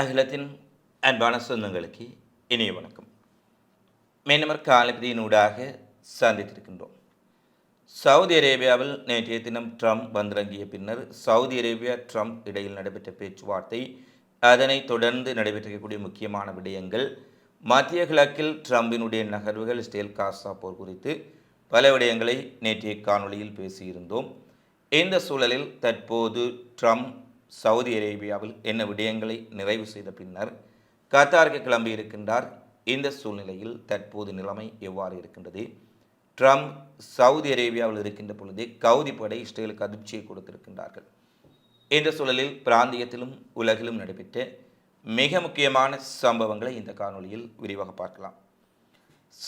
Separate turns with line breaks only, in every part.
அகிலத்தின் அன்பான சொந்தங்களுக்கு இனிய வணக்கம் மேனமர் காலப்பதியினூடாக சந்தித்திருக்கின்றோம் சவுதி அரேபியாவில் நேற்றைய தினம் ட்ரம்ப் வந்திறங்கிய பின்னர் சவுதி அரேபியா ட்ரம்ப் இடையில் நடைபெற்ற பேச்சுவார்த்தை அதனை தொடர்ந்து நடைபெற்றிருக்கக்கூடிய முக்கியமான விடயங்கள் மத்திய கிழக்கில் ட்ரம்பினுடைய நகர்வுகள் ஸ்டேல் காசா போர் குறித்து பல விடயங்களை நேற்றைய காணொளியில் பேசியிருந்தோம் இந்த சூழலில் தற்போது ட்ரம்ப் சவுதி அரேபியாவில் என்ன விடயங்களை நிறைவு செய்த பின்னர் கத்தாருக்கு கிளம்பி இருக்கின்றார் இந்த சூழ்நிலையில் தற்போது நிலைமை எவ்வாறு இருக்கின்றது ட்ரம்ப் சவுதி அரேபியாவில் இருக்கின்ற பொழுதே கவுதி படை இஸ்ரேலுக்கு அதிர்ச்சியை கொடுத்திருக்கின்றார்கள் இந்த சூழலில் பிராந்தியத்திலும் உலகிலும் நடைபெற்ற மிக முக்கியமான சம்பவங்களை இந்த காணொலியில் விரிவாக பார்க்கலாம்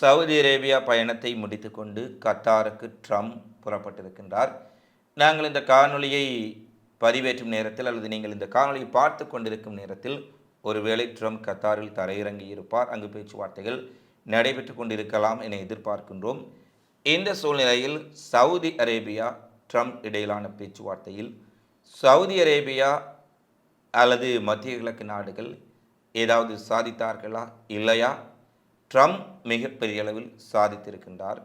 சவுதி அரேபியா பயணத்தை முடித்துக்கொண்டு கத்தாருக்கு ட்ரம்ப் புறப்பட்டிருக்கின்றார் நாங்கள் இந்த காணொலியை பதிவேற்றும் நேரத்தில் அல்லது நீங்கள் இந்த காணொலியை பார்த்து கொண்டிருக்கும் நேரத்தில் ஒருவேளை ட்ரம்ப் கத்தாரில் தரையிறங்கி இருப்பார் அங்கு பேச்சுவார்த்தைகள் நடைபெற்று கொண்டிருக்கலாம் என எதிர்பார்க்கின்றோம் இந்த சூழ்நிலையில் சவுதி அரேபியா ட்ரம்ப் இடையிலான பேச்சுவார்த்தையில் சவுதி அரேபியா அல்லது மத்திய கிழக்கு நாடுகள் ஏதாவது சாதித்தார்களா இல்லையா ட்ரம்ப் மிகப்பெரிய அளவில் சாதித்திருக்கின்றார்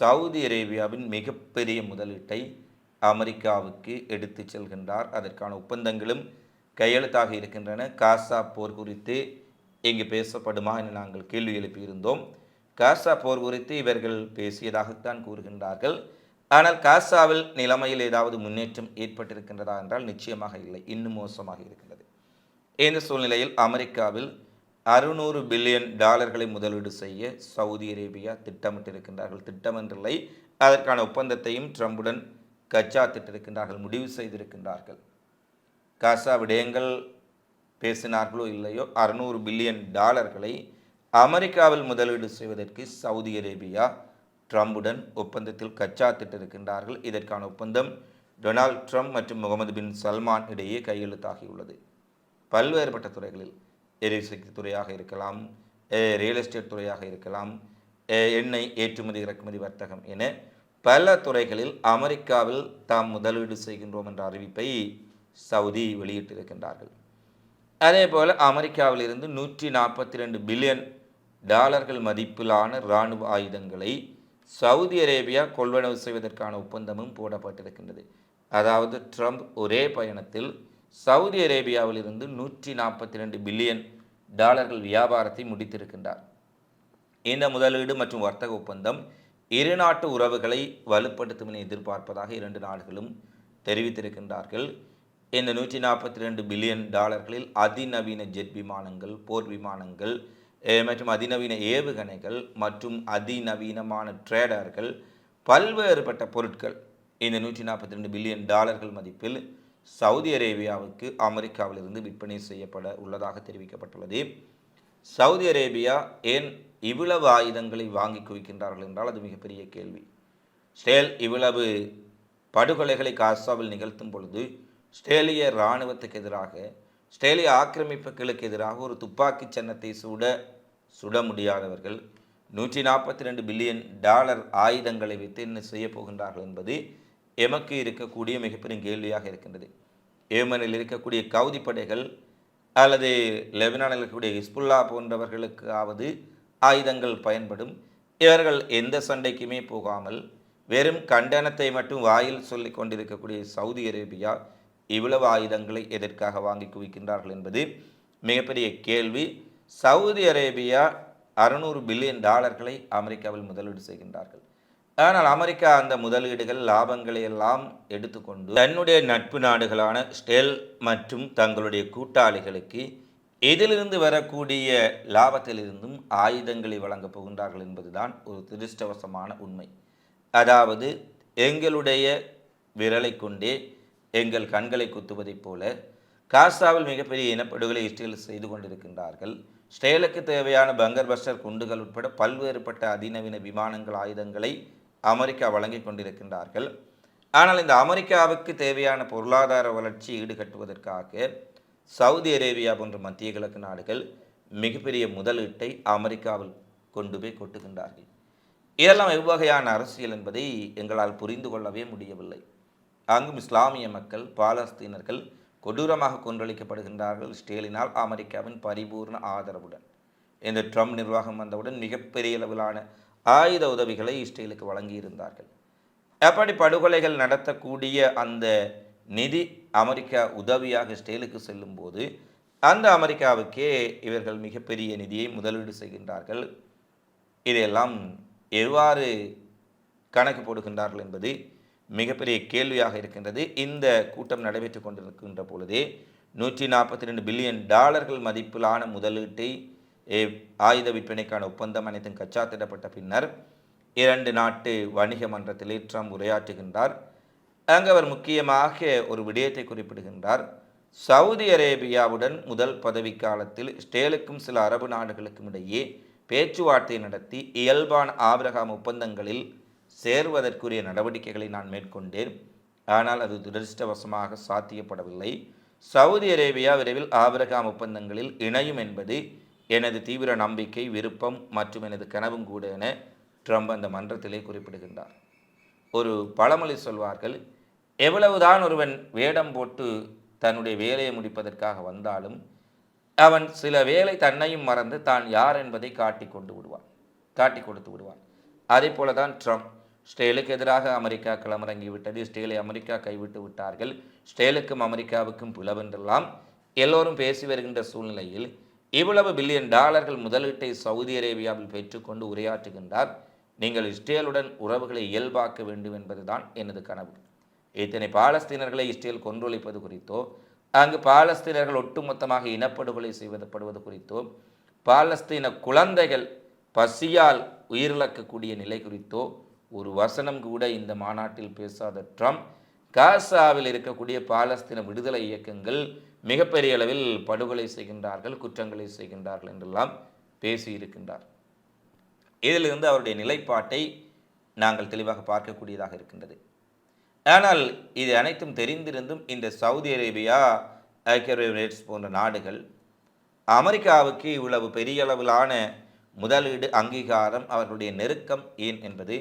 சவுதி அரேபியாவின் மிகப்பெரிய முதலீட்டை அமெரிக்காவுக்கு எடுத்து செல்கின்றார் அதற்கான ஒப்பந்தங்களும் கையெழுத்தாக இருக்கின்றன காசா போர் குறித்து இங்கு பேசப்படுமா என நாங்கள் கேள்வி எழுப்பியிருந்தோம் காசா போர் குறித்து இவர்கள் பேசியதாகத்தான் கூறுகின்றார்கள் ஆனால் காசாவில் நிலைமையில் ஏதாவது முன்னேற்றம் ஏற்பட்டிருக்கின்றதா என்றால் நிச்சயமாக இல்லை இன்னும் மோசமாக இருக்கின்றது இந்த சூழ்நிலையில் அமெரிக்காவில் அறுநூறு பில்லியன் டாலர்களை முதலீடு செய்ய சவுதி அரேபியா திட்டமிட்டிருக்கின்றார்கள் திட்டமன்றில்லை அதற்கான ஒப்பந்தத்தையும் ட்ரம்புடன் கச்சா திட்டிருக்கின்றார்கள் முடிவு செய்திருக்கின்றார்கள் காசா விடயங்கள் பேசினார்களோ இல்லையோ அறுநூறு பில்லியன் டாலர்களை அமெரிக்காவில் முதலீடு செய்வதற்கு சவுதி அரேபியா ட்ரம்புடன் ஒப்பந்தத்தில் கச்சா திட்டிருக்கின்றார்கள் இதற்கான ஒப்பந்தம் டொனால்ட் ட்ரம்ப் மற்றும் முகமது பின் சல்மான் இடையே கையெழுத்தாகியுள்ளது பல்வேறுபட்ட துறைகளில் எரிசக்தி துறையாக இருக்கலாம் ரியல் எஸ்டேட் துறையாக இருக்கலாம் எண்ணெய் ஏற்றுமதி இறக்குமதி வர்த்தகம் என பல துறைகளில் அமெரிக்காவில் தாம் முதலீடு செய்கின்றோம் என்ற அறிவிப்பை சவுதி வெளியிட்டிருக்கின்றார்கள் அதே போல் அமெரிக்காவிலிருந்து நூற்றி நாற்பத்தி ரெண்டு பில்லியன் டாலர்கள் மதிப்பிலான இராணுவ ஆயுதங்களை சவுதி அரேபியா கொள்வனவு செய்வதற்கான ஒப்பந்தமும் போடப்பட்டிருக்கின்றது அதாவது ட்ரம்ப் ஒரே பயணத்தில் சவுதி அரேபியாவில் இருந்து நூற்றி நாற்பத்தி ரெண்டு பில்லியன் டாலர்கள் வியாபாரத்தை முடித்திருக்கின்றார் இந்த முதலீடு மற்றும் வர்த்தக ஒப்பந்தம் இருநாட்டு உறவுகளை வலுப்படுத்தும் என எதிர்பார்ப்பதாக இரண்டு நாடுகளும் தெரிவித்திருக்கின்றார்கள் இந்த நூற்றி நாற்பத்தி ரெண்டு பில்லியன் டாலர்களில் அதிநவீன ஜெட் விமானங்கள் போர் விமானங்கள் மற்றும் அதிநவீன ஏவுகணைகள் மற்றும் அதிநவீனமான ட்ரேடர்கள் பல்வேறுபட்ட பொருட்கள் இந்த நூற்றி நாற்பத்தி ரெண்டு பில்லியன் டாலர்கள் மதிப்பில் சவுதி அரேபியாவுக்கு அமெரிக்காவிலிருந்து விற்பனை செய்யப்பட உள்ளதாக தெரிவிக்கப்பட்டுள்ளது சவுதி அரேபியா ஏன் இவ்வளவு ஆயுதங்களை வாங்கி குவிக்கின்றார்கள் என்றால் அது மிகப்பெரிய கேள்வி ஸ்டேல் இவ்வளவு படுகொலைகளை காசாவில் நிகழ்த்தும் பொழுது ஸ்டேலிய இராணுவத்துக்கு எதிராக ஸ்டேலிய ஆக்கிரமிப்புகளுக்கு எதிராக ஒரு துப்பாக்கி சன்னத்தை சுட சுட முடியாதவர்கள் நூற்றி நாற்பத்தி ரெண்டு பில்லியன் டாலர் ஆயுதங்களை வைத்து என்ன செய்ய போகின்றார்கள் என்பது எமக்கு இருக்கக்கூடிய மிகப்பெரும் கேள்வியாக இருக்கின்றது ஏமனில் இருக்கக்கூடிய கவுதி படைகள் அல்லது லெபனானில் இருக்கக்கூடிய ஹிஸ்புல்லா போன்றவர்களுக்காவது ஆயுதங்கள் பயன்படும் இவர்கள் எந்த சண்டைக்குமே போகாமல் வெறும் கண்டனத்தை மட்டும் வாயில் சொல்லி கொண்டிருக்கக்கூடிய சவுதி அரேபியா இவ்வளவு ஆயுதங்களை எதற்காக வாங்கி குவிக்கின்றார்கள் என்பது மிகப்பெரிய கேள்வி சவுதி அரேபியா அறுநூறு பில்லியன் டாலர்களை அமெரிக்காவில் முதலீடு செய்கின்றார்கள் ஆனால் அமெரிக்கா அந்த முதலீடுகள் லாபங்களை எல்லாம் எடுத்துக்கொண்டு தன்னுடைய நட்பு நாடுகளான ஸ்டெல் மற்றும் தங்களுடைய கூட்டாளிகளுக்கு எதிலிருந்து வரக்கூடிய லாபத்திலிருந்தும் ஆயுதங்களை வழங்கப் போகின்றார்கள் என்பதுதான் ஒரு திருஷ்டவசமான உண்மை அதாவது எங்களுடைய விரலை கொண்டே எங்கள் கண்களை குத்துவதைப் போல காசாவில் மிகப்பெரிய இனப்படுகொலை இஷ்டிகள் செய்து கொண்டிருக்கின்றார்கள் ஸ்ரேலுக்கு தேவையான பங்கர் பஸ்டர் குண்டுகள் உட்பட பல்வேறுபட்ட அதிநவீன விமானங்கள் ஆயுதங்களை அமெரிக்கா வழங்கி கொண்டிருக்கின்றார்கள் ஆனால் இந்த அமெரிக்காவுக்கு தேவையான பொருளாதார வளர்ச்சி ஈடுகட்டுவதற்காக சவுதி அரேபியா போன்ற மத்திய கிழக்கு நாடுகள் மிகப்பெரிய முதலீட்டை அமெரிக்காவில் கொண்டு போய் கொட்டுகின்றார்கள் இதெல்லாம் எவ்வகையான அரசியல் என்பதை எங்களால் புரிந்து கொள்ளவே முடியவில்லை அங்கும் இஸ்லாமிய மக்கள் பாலஸ்தீனர்கள் கொடூரமாக கொன்றளிக்கப்படுகின்றார்கள் ஸ்டேலினால் அமெரிக்காவின் பரிபூர்ண ஆதரவுடன் இந்த ட்ரம்ப் நிர்வாகம் வந்தவுடன் மிகப்பெரிய அளவிலான ஆயுத உதவிகளை இஸ்ரேலுக்கு வழங்கியிருந்தார்கள் அப்படி படுகொலைகள் நடத்தக்கூடிய அந்த நிதி அமெரிக்கா உதவியாக இஸ்ரேலுக்கு செல்லும்போது அந்த அமெரிக்காவுக்கே இவர்கள் மிகப்பெரிய நிதியை முதலீடு செய்கின்றார்கள் இதையெல்லாம் எவ்வாறு கணக்கு போடுகின்றார்கள் என்பது மிகப்பெரிய கேள்வியாக இருக்கின்றது இந்த கூட்டம் நடைபெற்று கொண்டிருக்கின்ற பொழுதே நூற்றி நாற்பத்தி ரெண்டு பில்லியன் டாலர்கள் மதிப்பிலான முதலீட்டை ஆயுத விற்பனைக்கான ஒப்பந்தம் அனைத்தும் கச்சாத்திடப்பட்ட பின்னர் இரண்டு நாட்டு வணிக மன்றத்தில் ட்ரம்ப் உரையாற்றுகின்றார் அங்கு அவர் முக்கியமாக ஒரு விடயத்தை குறிப்பிடுகின்றார் சவுதி அரேபியாவுடன் முதல் பதவி காலத்தில் ஸ்டேலுக்கும் சில அரபு நாடுகளுக்கும் இடையே பேச்சுவார்த்தை நடத்தி இயல்பான ஆபிரகாம் ஒப்பந்தங்களில் சேர்வதற்குரிய நடவடிக்கைகளை நான் மேற்கொண்டேன் ஆனால் அது துரதிருஷ்டவசமாக சாத்தியப்படவில்லை சவுதி அரேபியா விரைவில் ஆபிரகாம் ஒப்பந்தங்களில் இணையும் என்பது எனது தீவிர நம்பிக்கை விருப்பம் மற்றும் எனது கனவும் கூட என ட்ரம்ப் அந்த மன்றத்திலே குறிப்பிடுகின்றார் ஒரு பழமொழி சொல்வார்கள் எவ்வளவுதான் ஒருவன் வேடம் போட்டு தன்னுடைய வேலையை முடிப்பதற்காக வந்தாலும் அவன் சில வேலை தன்னையும் மறந்து தான் யார் என்பதை காட்டி கொண்டு விடுவான் காட்டி கொடுத்து விடுவான் அதே போல தான் ட்ரம்ப் ஸ்டேலுக்கு எதிராக அமெரிக்கா களமிறங்கி விட்டது ஸ்டேலை அமெரிக்கா கைவிட்டு விட்டார்கள் ஸ்டேலுக்கும் அமெரிக்காவுக்கும் பிளவென்றெல்லாம் எல்லோரும் பேசி வருகின்ற சூழ்நிலையில் இவ்வளவு பில்லியன் டாலர்கள் முதலீட்டை சவுதி அரேபியாவில் பெற்றுக்கொண்டு உரையாற்றுகின்றார் நீங்கள் ஸ்டேலுடன் உறவுகளை இயல்பாக்க வேண்டும் என்பதுதான் எனது கனவு இத்தனை பாலஸ்தீனர்களை இஸ்ரேல் கொன்றொழிப்பது குறித்தோ அங்கு பாலஸ்தீனர்கள் ஒட்டுமொத்தமாக இனப்படுகொலை செய்வதப்படுவது குறித்தோ பாலஸ்தீன குழந்தைகள் பசியால் உயிரிழக்கக்கூடிய நிலை குறித்தோ ஒரு வசனம் கூட இந்த மாநாட்டில் பேசாத ட்ரம்ப் காசாவில் இருக்கக்கூடிய பாலஸ்தீன விடுதலை இயக்கங்கள் மிகப்பெரிய அளவில் படுகொலை செய்கின்றார்கள் குற்றங்களை செய்கின்றார்கள் என்றெல்லாம் பேசியிருக்கின்றார் இதிலிருந்து அவருடைய நிலைப்பாட்டை நாங்கள் தெளிவாக பார்க்கக்கூடியதாக இருக்கின்றது ஆனால் இது அனைத்தும் தெரிந்திருந்தும் இந்த சவுதி அரேபியா ஐக்கிய அரபு எமிரேட்ஸ் போன்ற நாடுகள் அமெரிக்காவுக்கு இவ்வளவு பெரிய அளவிலான முதலீடு அங்கீகாரம் அவர்களுடைய நெருக்கம் ஏன் என்பது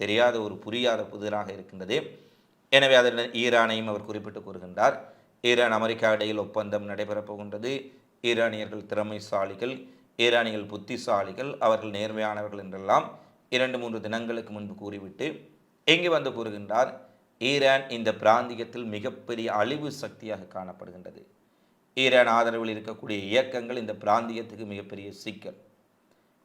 தெரியாத ஒரு புரியாத புதிராக இருக்கின்றது எனவே அதன் ஈரானையும் அவர் குறிப்பிட்டு கூறுகின்றார் ஈரான் அமெரிக்கா இடையில் ஒப்பந்தம் நடைபெறப் போகின்றது ஈரானியர்கள் திறமைசாலிகள் ஈரானியர்கள் புத்திசாலிகள் அவர்கள் நேர்மையானவர்கள் என்றெல்லாம் இரண்டு மூன்று தினங்களுக்கு முன்பு கூறிவிட்டு இங்கு வந்து கூறுகின்றார் ஈரான் இந்த பிராந்தியத்தில் மிகப்பெரிய அழிவு சக்தியாக காணப்படுகின்றது ஈரான் ஆதரவில் இருக்கக்கூடிய இயக்கங்கள் இந்த பிராந்தியத்துக்கு மிகப்பெரிய சிக்கல்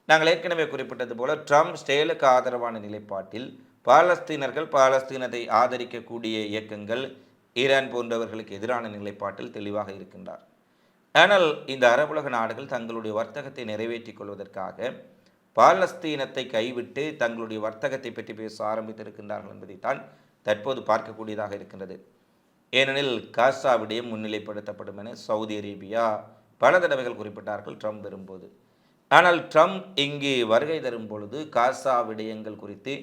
நாங்கள் ஏற்கனவே குறிப்பிட்டது போல ட்ரம்ப் ஸ்டேலுக்கு ஆதரவான நிலைப்பாட்டில் பாலஸ்தீனர்கள் பாலஸ்தீனத்தை ஆதரிக்கக்கூடிய இயக்கங்கள் ஈரான் போன்றவர்களுக்கு எதிரான நிலைப்பாட்டில் தெளிவாக இருக்கின்றார் ஆனால் இந்த அரபுலக நாடுகள் தங்களுடைய வர்த்தகத்தை நிறைவேற்றிக் கொள்வதற்காக பாலஸ்தீனத்தை கைவிட்டு தங்களுடைய வர்த்தகத்தை பற்றி பேச ஆரம்பித்திருக்கின்றார்கள் என்பதைத்தான் தற்போது பார்க்கக்கூடியதாக இருக்கின்றது ஏனெனில் காசா விடயம் முன்னிலைப்படுத்தப்படும் என சவுதி அரேபியா பல தடவைகள் குறிப்பிட்டார்கள் ட்ரம்ப் வரும்போது ஆனால் ட்ரம்ப் இங்கு வருகை தரும் பொழுது காசா விடயங்கள் குறித்து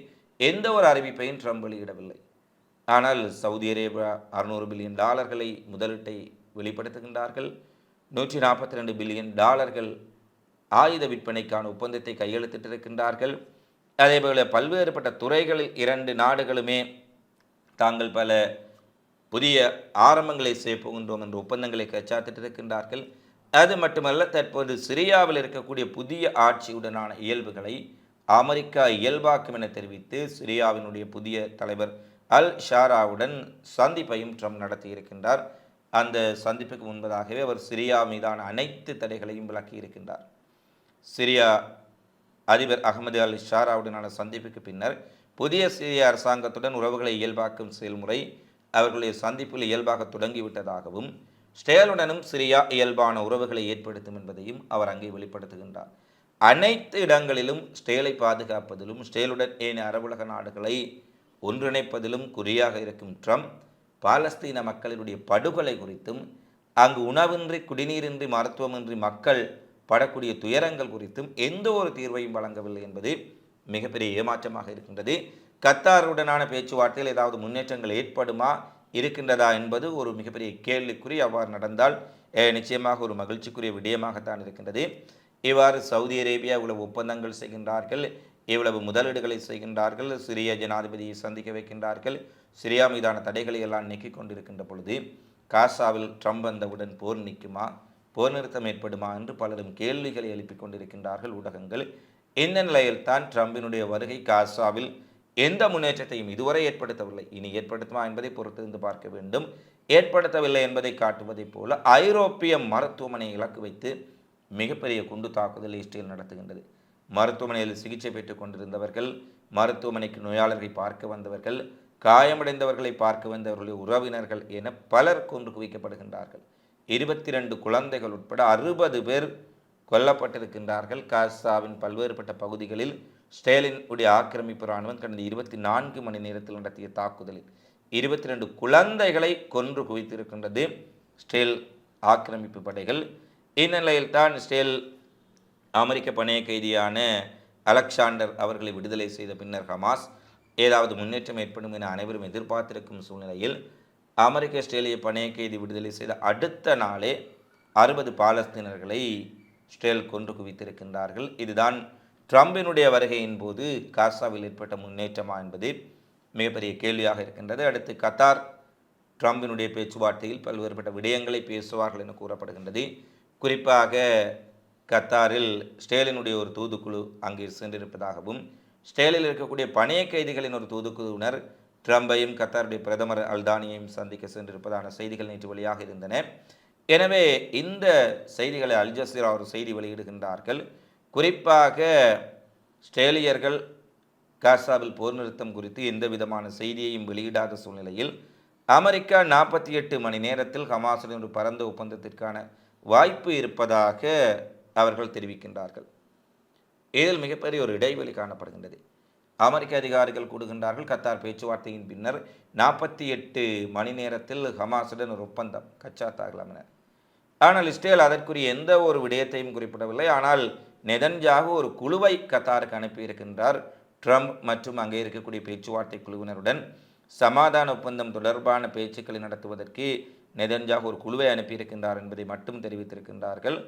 எந்த ஒரு அறிவிப்பையும் ட்ரம்ப் வெளியிடவில்லை ஆனால் சவுதி அரேபியா அறுநூறு பில்லியன் டாலர்களை முதலீட்டை வெளிப்படுத்துகின்றார்கள் நூற்றி நாற்பத்தி ரெண்டு பில்லியன் டாலர்கள் ஆயுத விற்பனைக்கான ஒப்பந்தத்தை கையெழுத்திட்டிருக்கின்றார்கள் போல பல்வேறுபட்ட துறைகளில் இரண்டு நாடுகளுமே தாங்கள் பல புதிய ஆரம்பங்களை செய்ய போகின்றோம் என்ற ஒப்பந்தங்களை கச்சாத்திட்டிருக்கின்றார்கள் அது மட்டுமல்ல தற்போது சிரியாவில் இருக்கக்கூடிய புதிய ஆட்சியுடனான இயல்புகளை அமெரிக்கா இயல்பாக்கும் என தெரிவித்து சிரியாவினுடைய புதிய தலைவர் அல் ஷாராவுடன் சந்திப்பையும் ட்ரம்ப் நடத்தியிருக்கின்றார் அந்த சந்திப்புக்கு முன்பதாகவே அவர் சிரியா மீதான அனைத்து தடைகளையும் விளக்கியிருக்கின்றார் சிரியா அதிபர் அகமது அல் ஷாராவுடனான சந்திப்புக்கு பின்னர் புதிய சிரிய அரசாங்கத்துடன் உறவுகளை இயல்பாக்கும் செயல்முறை அவர்களுடைய சந்திப்பில் இயல்பாக தொடங்கிவிட்டதாகவும் ஸ்டேலுடனும் சிரியா இயல்பான உறவுகளை ஏற்படுத்தும் என்பதையும் அவர் அங்கே வெளிப்படுத்துகின்றார் அனைத்து இடங்களிலும் ஸ்டேலை பாதுகாப்பதிலும் ஸ்டேலுடன் ஏனைய அரவுலக நாடுகளை ஒன்றிணைப்பதிலும் குறியாக இருக்கும் ட்ரம்ப் பாலஸ்தீன மக்களினுடைய படுகொலை குறித்தும் அங்கு உணவின்றி குடிநீரின்றி மருத்துவமின்றி மக்கள் படக்கூடிய துயரங்கள் குறித்தும் எந்த ஒரு தீர்வையும் வழங்கவில்லை என்பது மிகப்பெரிய ஏமாற்றமாக இருக்கின்றது கத்தாருடனான பேச்சுவார்த்தையில் ஏதாவது முன்னேற்றங்கள் ஏற்படுமா இருக்கின்றதா என்பது ஒரு மிகப்பெரிய கேள்விக்குறி அவ்வாறு நடந்தால் நிச்சயமாக ஒரு மகிழ்ச்சிக்குரிய விடயமாகத்தான் இருக்கின்றது இவ்வாறு சவுதி அரேபியா இவ்வளவு ஒப்பந்தங்கள் செய்கின்றார்கள் இவ்வளவு முதலீடுகளை செய்கின்றார்கள் சிரிய ஜனாதிபதியை சந்திக்க வைக்கின்றார்கள் சிரியா மீதான தடைகளை எல்லாம் நீக்கி கொண்டிருக்கின்ற பொழுது காசாவில் ட்ரம்ப் வந்தவுடன் போர் நிற்குமா போர் நிறுத்தம் ஏற்படுமா என்று பலரும் கேள்விகளை எழுப்பிக் கொண்டிருக்கின்றார்கள் ஊடகங்கள் இந்த நிலையில்தான் ட்ரம்பினுடைய வருகை காசாவில் எந்த முன்னேற்றத்தையும் இதுவரை ஏற்படுத்தவில்லை இனி ஏற்படுத்துமா என்பதை பொறுத்திருந்து பார்க்க வேண்டும் ஏற்படுத்தவில்லை என்பதை காட்டுவதைப் போல ஐரோப்பிய மருத்துவமனை இலக்கு வைத்து மிகப்பெரிய குண்டு தாக்குதல் இஸ்ரேல் நடத்துகின்றது மருத்துவமனையில் சிகிச்சை பெற்றுக் கொண்டிருந்தவர்கள் மருத்துவமனைக்கு நோயாளர்களை பார்க்க வந்தவர்கள் காயமடைந்தவர்களை பார்க்க வந்தவர்களுடைய உறவினர்கள் என பலர் கொன்று குவிக்கப்படுகின்றார்கள் இருபத்தி ரெண்டு குழந்தைகள் உட்பட அறுபது பேர் கொல்லப்பட்டிருக்கின்றார்கள் காசாவின் பல்வேறுபட்ட பகுதிகளில் ஸ்டேலின் உடைய ஆக்கிரமிப்பு இராணுவம் கடந்த இருபத்தி நான்கு மணி நேரத்தில் நடத்திய தாக்குதலில் இருபத்தி ரெண்டு குழந்தைகளை கொன்று குவித்திருக்கின்றது ஸ்டேல் ஆக்கிரமிப்பு படைகள் இந்நிலையில் தான் ஸ்டேல் அமெரிக்க பணைய கைதியான அலெக்சாண்டர் அவர்களை விடுதலை செய்த பின்னர் ஹமாஸ் ஏதாவது முன்னேற்றம் ஏற்படும் என அனைவரும் எதிர்பார்த்திருக்கும் சூழ்நிலையில் அமெரிக்க ஸ்டேலிய பணைய கைதி விடுதலை செய்த அடுத்த நாளே அறுபது பாலஸ்தீனர்களை ஸ்டேல் கொன்று குவித்திருக்கின்றார்கள் இதுதான் ட்ரம்பினுடைய வருகையின் போது காசாவில் ஏற்பட்ட முன்னேற்றமா என்பது மிகப்பெரிய கேள்வியாக இருக்கின்றது அடுத்து கத்தார் ட்ரம்பினுடைய பேச்சுவார்த்தையில் பல்வேறுபட்ட விடயங்களை பேசுவார்கள் என கூறப்படுகின்றது குறிப்பாக கத்தாரில் ஸ்டேலினுடைய ஒரு தூதுக்குழு அங்கே சென்றிருப்பதாகவும் ஸ்டேலில் இருக்கக்கூடிய பணைய கைதிகளின் ஒரு தூதுக்குழுவினர் ட்ரம்பையும் கத்தாருடைய பிரதமர் அல்தானியையும் சந்திக்க சென்றிருப்பதான செய்திகள் நேற்று வழியாக இருந்தன எனவே இந்த செய்திகளை ஜசீரா ஒரு செய்தி வெளியிடுகின்றார்கள் குறிப்பாக ஸ்ட்ரேலியர்கள் காசாவில் போர் நிறுத்தம் குறித்து எந்த விதமான செய்தியையும் வெளியிடாத சூழ்நிலையில் அமெரிக்கா நாற்பத்தி எட்டு மணி நேரத்தில் ஹமாசுடன் ஒரு பரந்த ஒப்பந்தத்திற்கான வாய்ப்பு இருப்பதாக அவர்கள் தெரிவிக்கின்றார்கள் இதில் மிகப்பெரிய ஒரு இடைவெளி காணப்படுகின்றது அமெரிக்க அதிகாரிகள் கூடுகின்றார்கள் கத்தார் பேச்சுவார்த்தையின் பின்னர் நாற்பத்தி எட்டு மணி நேரத்தில் ஹமாஸுடன் ஒரு ஒப்பந்தம் கச்சாத்தாகலாம் என ஆனால் இஸ்ரேல் அதற்குரிய எந்த ஒரு விடயத்தையும் குறிப்பிடவில்லை ஆனால் நெதன்ஜாக ஒரு குழுவை கத்தாருக்கு அனுப்பியிருக்கின்றார் ட்ரம்ப் மற்றும் அங்கே இருக்கக்கூடிய பேச்சுவார்த்தை குழுவினருடன் சமாதான ஒப்பந்தம் தொடர்பான பேச்சுக்களை நடத்துவதற்கு நெதன்ஜாக ஒரு குழுவை அனுப்பியிருக்கின்றார் என்பதை மட்டும் தெரிவித்திருக்கின்றார்கள்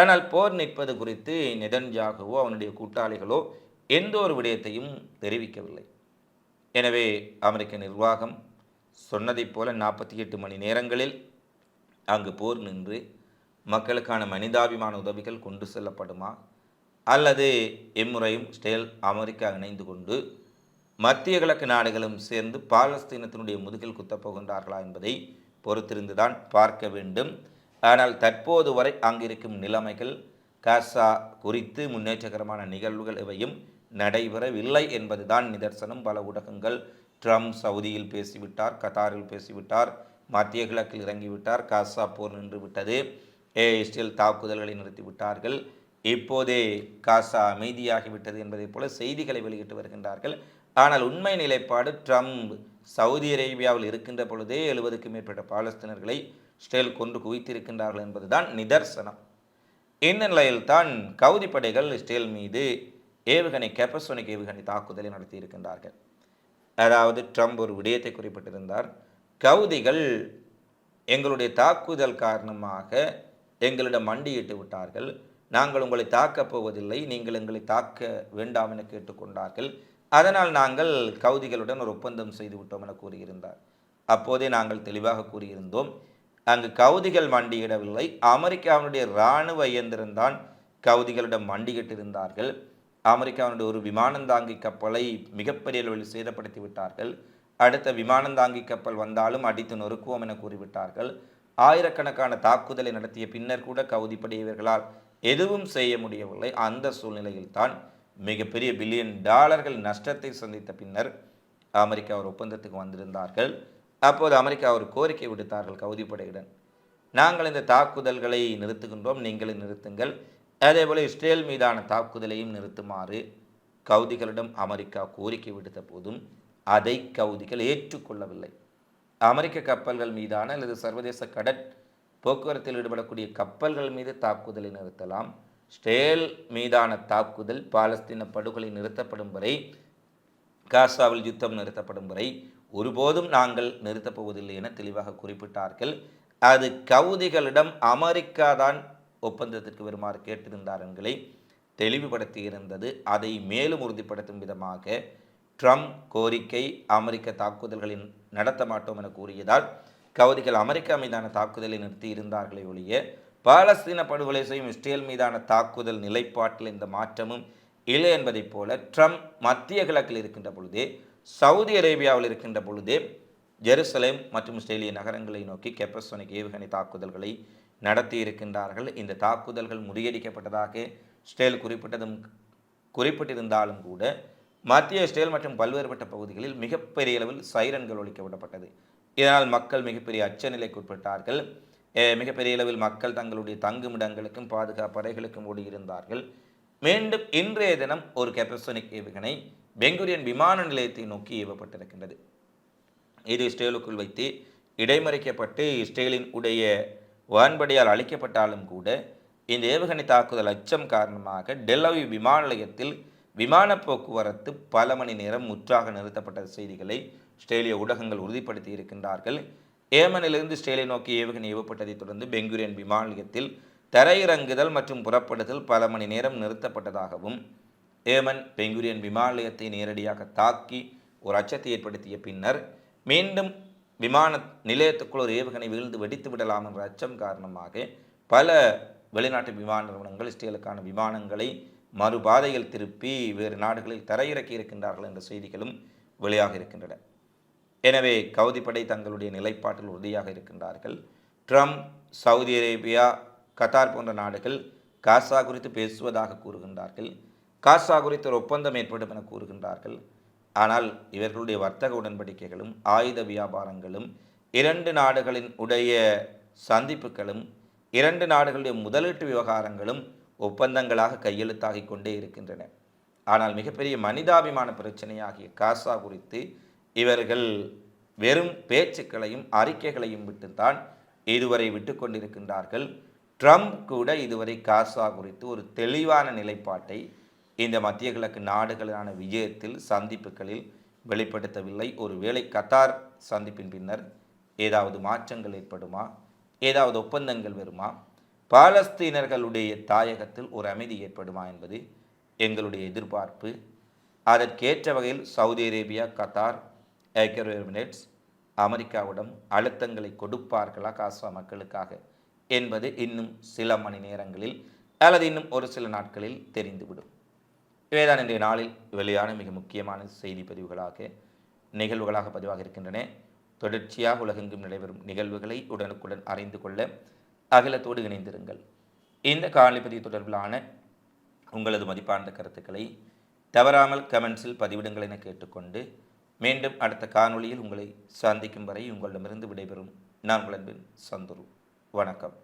ஆனால் போர் நிற்பது குறித்து நெதன்ஜாகவோ அவனுடைய கூட்டாளிகளோ எந்த ஒரு விடயத்தையும் தெரிவிக்கவில்லை எனவே அமெரிக்க நிர்வாகம் சொன்னதைப் போல நாற்பத்தி எட்டு மணி நேரங்களில் அங்கு போர் நின்று மக்களுக்கான மனிதாபிமான உதவிகள் கொண்டு செல்லப்படுமா அல்லது இம்முறையும் ஸ்டேல் அமெரிக்கா இணைந்து கொண்டு மத்திய கிழக்கு நாடுகளும் சேர்ந்து பாலஸ்தீனத்தினுடைய முதுகில் குத்தப்போகின்றார்களா என்பதை பொறுத்திருந்துதான் பார்க்க வேண்டும் ஆனால் தற்போது வரை அங்கிருக்கும் நிலைமைகள் காசா குறித்து முன்னேற்றகரமான நிகழ்வுகள் இவையும் நடைபெறவில்லை என்பதுதான் நிதர்சனம் பல ஊடகங்கள் ட்ரம்ப் சவுதியில் பேசிவிட்டார் கத்தாரில் பேசிவிட்டார் மத்திய கிழக்கில் இறங்கிவிட்டார் காசா போர் நின்றுவிட்டது ஏ இஸ்ரேல் தாக்குதல்களை நிறுத்திவிட்டார்கள் இப்போதே காசா அமைதியாகிவிட்டது என்பதைப் போல செய்திகளை வெளியிட்டு வருகின்றார்கள் ஆனால் உண்மை நிலைப்பாடு ட்ரம்ப் சவுதி அரேபியாவில் இருக்கின்ற பொழுதே எழுபதுக்கும் மேற்பட்ட பாலஸ்தீனர்களை இஸ்ரேல் கொன்று குவித்திருக்கின்றார்கள் என்பதுதான் நிதர்சனம் இந்நிலையில்தான் கவுதி படைகள் இஸ்ரேல் மீது ஏவுகணை கேப்பசோனிக் ஏவுகணை தாக்குதலை நடத்தி இருக்கின்றார்கள் அதாவது ட்ரம்ப் ஒரு விடயத்தை குறிப்பிட்டிருந்தார் கவுதிகள் எங்களுடைய தாக்குதல் காரணமாக எங்களிடம் மண்டியிட்டு விட்டார்கள் நாங்கள் உங்களை தாக்கப் போவதில்லை நீங்கள் எங்களை தாக்க வேண்டாம் என கேட்டுக்கொண்டார்கள் அதனால் நாங்கள் கவுதிகளுடன் ஒரு ஒப்பந்தம் செய்து விட்டோம் என கூறியிருந்தார் அப்போதே நாங்கள் தெளிவாக கூறியிருந்தோம் அங்கு கவுதிகள் மண்டியிடவில்லை அமெரிக்காவினுடைய இராணுவ இயந்திரம்தான் கவுதிகளிடம் மண்டியிட்டிருந்தார்கள் அமெரிக்காவினுடைய ஒரு விமானந்தாங்கி கப்பலை மிகப்பெரிய அளவில் சேதப்படுத்தி விட்டார்கள் அடுத்த விமானந்தாங்கி கப்பல் வந்தாலும் அடித்து நொறுக்குவோம் என கூறிவிட்டார்கள் ஆயிரக்கணக்கான தாக்குதலை நடத்திய பின்னர் கூட கவுதிப்படையவர்களால் எதுவும் செய்ய முடியவில்லை அந்த சூழ்நிலையில்தான் மிகப்பெரிய பில்லியன் டாலர்கள் நஷ்டத்தை சந்தித்த பின்னர் அமெரிக்கா ஒரு ஒப்பந்தத்துக்கு வந்திருந்தார்கள் அப்போது அமெரிக்கா ஒரு கோரிக்கை விடுத்தார்கள் கவுதிப்படையுடன் நாங்கள் இந்த தாக்குதல்களை நிறுத்துகின்றோம் நீங்களே நிறுத்துங்கள் அதேபோல் இஸ்ரேல் மீதான தாக்குதலையும் நிறுத்துமாறு கவுதிகளிடம் அமெரிக்கா கோரிக்கை விடுத்த போதும் அதை கவுதிகள் ஏற்றுக்கொள்ளவில்லை அமெரிக்க கப்பல்கள் மீதான அல்லது சர்வதேச கடற் போக்குவரத்தில் ஈடுபடக்கூடிய கப்பல்கள் மீது தாக்குதலை நிறுத்தலாம் ஸ்டேல் மீதான தாக்குதல் பாலஸ்தீன படுகொலை நிறுத்தப்படும் வரை காசாவில் யுத்தம் நிறுத்தப்படும் வரை ஒருபோதும் நாங்கள் நிறுத்தப் போவதில்லை என தெளிவாக குறிப்பிட்டார்கள் அது கவுதிகளிடம் அமெரிக்கா தான் ஒப்பந்தத்திற்கு வருமாறு கேட்டிருந்தார் என்களை தெளிவுபடுத்தியிருந்தது அதை மேலும் உறுதிப்படுத்தும் விதமாக ட்ரம்ப் கோரிக்கை அமெரிக்க தாக்குதல்களை நடத்த மாட்டோம் என கூறியதால் கவுதிகள் அமெரிக்கா மீதான தாக்குதலை நிறுத்தி இருந்தார்களே ஒழிய பாலஸ்தீன படுகொலை செய்யும் இஸ்ரேல் மீதான தாக்குதல் நிலைப்பாட்டில் இந்த மாற்றமும் இல்லை என்பதைப் போல ட்ரம்ப் மத்திய கிழக்கில் இருக்கின்ற பொழுதே சவுதி அரேபியாவில் இருக்கின்ற பொழுதே ஜெருசலேம் மற்றும் இஸ்ரேலிய நகரங்களை நோக்கி கெப்பசோனிக் ஏவுகணை தாக்குதல்களை நடத்தி இருக்கின்றார்கள் இந்த தாக்குதல்கள் முறியடிக்கப்பட்டதாக ஸ்டேல் குறிப்பிட்டதும் குறிப்பிட்டிருந்தாலும் கூட மத்திய ஸ்டேல் மற்றும் பல்வேறுபட்ட பகுதிகளில் மிகப்பெரிய அளவில் சைரன்கள் ஒழிக்கப்படப்பட்டது இதனால் மக்கள் மிகப்பெரிய அச்சநிலைக்கு உட்பட்டார்கள் மிகப்பெரிய அளவில் மக்கள் தங்களுடைய தங்குமிடங்களுக்கும் பாதுகாப்பு அறைகளுக்கும் ஓடியிருந்தார்கள் மீண்டும் இன்றைய தினம் ஒரு கெப்பசோனிக் ஏவுகணை பெங்குரியன் விமான நிலையத்தை நோக்கி ஏவப்பட்டிருக்கின்றது இது ஸ்டேலுக்குள் வைத்து இடைமறிக்கப்பட்டு ஸ்டேலின் உடைய வான்படியால் அழிக்கப்பட்டாலும் கூட இந்த ஏவுகணை தாக்குதல் அச்சம் காரணமாக டெல்லவி விமான நிலையத்தில் விமான போக்குவரத்து பல மணி நேரம் முற்றாக நிறுத்தப்பட்ட செய்திகளை ஸ்டேலிய ஊடகங்கள் உறுதிப்படுத்தி இருக்கின்றார்கள் ஏமனிலிருந்து ஸ்டேலிய நோக்கி ஏவுகணை ஏவப்பட்டதைத் தொடர்ந்து பெங்குரியன் விமான நிலையத்தில் தரையிறங்குதல் மற்றும் புறப்படுதல் பல மணி நேரம் நிறுத்தப்பட்டதாகவும் ஏமன் பெங்குரியன் விமான நிலையத்தை நேரடியாக தாக்கி ஒரு அச்சத்தை ஏற்படுத்திய பின்னர் மீண்டும் விமான நிலையத்துக்குள் ஒரு ஏவுகணை வீழ்ந்து வெடித்து விடலாம் என்ற அச்சம் காரணமாக பல வெளிநாட்டு விமான நிறுவனங்கள் இஸ்ரேலுக்கான விமானங்களை மறுபாதையில் திருப்பி வேறு நாடுகளில் தரையிறக்கி இருக்கின்றார்கள் என்ற செய்திகளும் வெளியாக இருக்கின்றன எனவே கவுதிப்படை தங்களுடைய நிலைப்பாட்டில் உறுதியாக இருக்கின்றார்கள் ட்ரம்ப் சவுதி அரேபியா கத்தார் போன்ற நாடுகள் காசா குறித்து பேசுவதாக கூறுகின்றார்கள் காசா குறித்து ஒரு ஒப்பந்தம் ஏற்படும் என கூறுகின்றார்கள் ஆனால் இவர்களுடைய வர்த்தக உடன்படிக்கைகளும் ஆயுத வியாபாரங்களும் இரண்டு நாடுகளின் உடைய சந்திப்புகளும் இரண்டு நாடுகளுடைய முதலீட்டு விவகாரங்களும் ஒப்பந்தங்களாக கையெழுத்தாகி கொண்டே இருக்கின்றன ஆனால் மிகப்பெரிய மனிதாபிமான பிரச்சனையாகிய காசா குறித்து இவர்கள் வெறும் பேச்சுக்களையும் அறிக்கைகளையும் விட்டுத்தான் இதுவரை விட்டு கொண்டிருக்கின்றார்கள் ட்ரம்ப் கூட இதுவரை காசா குறித்து ஒரு தெளிவான நிலைப்பாட்டை இந்த மத்திய கிழக்கு நாடுகளான விஜயத்தில் சந்திப்புகளில் வெளிப்படுத்தவில்லை ஒருவேளை கத்தார் சந்திப்பின் பின்னர் ஏதாவது மாற்றங்கள் ஏற்படுமா ஏதாவது ஒப்பந்தங்கள் வருமா பாலஸ்தீனர்களுடைய தாயகத்தில் ஒரு அமைதி ஏற்படுமா என்பது எங்களுடைய எதிர்பார்ப்பு அதற்கேற்ற வகையில் சவுதி அரேபியா கத்தார் ஐக்கிய அமெரிக்காவிடம் அழுத்தங்களை கொடுப்பார்களா காசா மக்களுக்காக என்பது இன்னும் சில மணி நேரங்களில் அல்லது இன்னும் ஒரு சில நாட்களில் தெரிந்துவிடும் இவைதான் இன்றைய நாளில் வெளியான மிக முக்கியமான செய்தி பதிவுகளாக நிகழ்வுகளாக பதிவாக இருக்கின்றன தொடர்ச்சியாக உலகெங்கும் நடைபெறும் நிகழ்வுகளை உடனுக்குடன் அறிந்து கொள்ள அகலத்தோடு இணைந்திருங்கள் இந்த காணொலி தொடர்பிலான உங்களது மதிப்பார்ந்த கருத்துக்களை தவறாமல் கமெண்ட்ஸில் பதிவிடுங்கள் என கேட்டுக்கொண்டு மீண்டும் அடுத்த காணொளியில் உங்களை சந்திக்கும் வரை உங்களிடமிருந்து விடைபெறும் நான் உங்களின் சந்துரு வணக்கம்